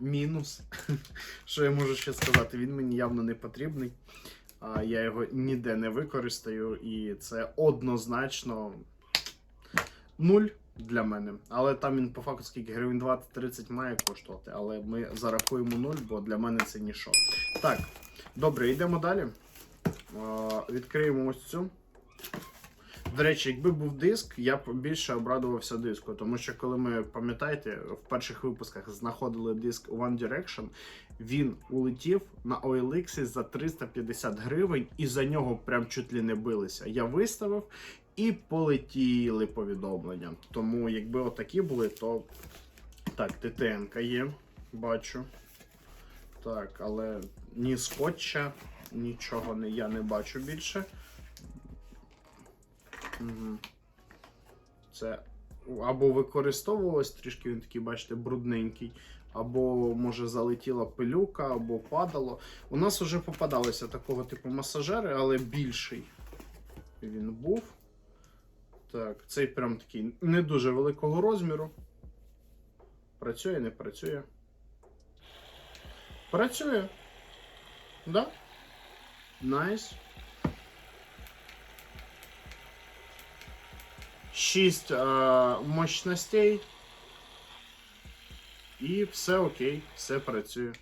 мінус. Що я можу ще сказати? Він мені явно не потрібний. Я його ніде не використаю, і це однозначно нуль для мене. Але там він по факту скільки гривень 20-30 має коштувати. Але ми зарахуємо нуль, бо для мене це ніщо. Так, добре, йдемо далі. Відкриємо ось цю. До речі, якби був диск, я б більше обрадувався диску, тому що коли ми пам'ятаєте, в перших випусках знаходили диск One Direction, він улетів на OLX за 350 гривень, і за нього прям чуть ли не билися. Я виставив і полетіли повідомлення. Тому, якби отакі були, то так, ТТН є, бачу. Так, але ні скотча, нічого не, я не бачу більше. Угу. Це або використовувалось трішки, він такий, бачите, брудненький, або, може, залетіла пилюка, або падало. У нас вже попадалися такого типу масажери, але більший він був. Так, цей прям такий не дуже великого розміру. Працює, не працює. Працює. Да? Найс. 6 е, мощностей. І все окей, все працює.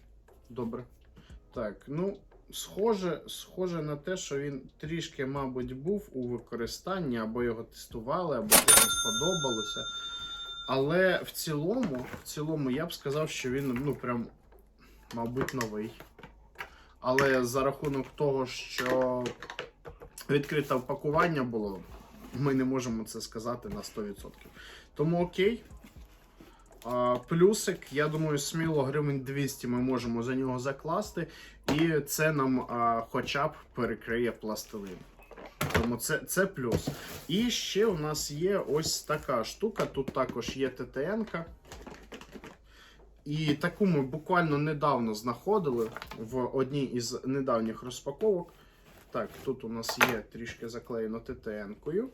Добре. Так, ну, схоже, схоже на те, що він трішки, мабуть, був у використанні, або його тестували, або комусь сподобалося. Але в цілому, в цілому, я б сказав, що він, ну, прям, мабуть, новий. Але за рахунок того, що відкрите пакування було, ми не можемо це сказати на 100%. Тому окей. А, плюсик, я думаю, сміло гривень 200 ми можемо за нього закласти, і це нам а, хоча б перекриє пластилин. Тому це, це плюс. І ще у нас є ось така штука. Тут також є ТТН-ка. І таку ми буквально недавно знаходили в одній із недавніх розпаковок. Так, тут у нас є трішки заклеєно ТТН-кою.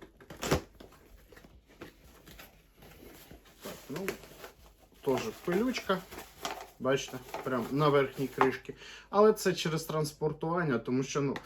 Так, ну, теж пилючка. Бачите, прямо на верхній кришці. Але це через транспортування, тому що ну,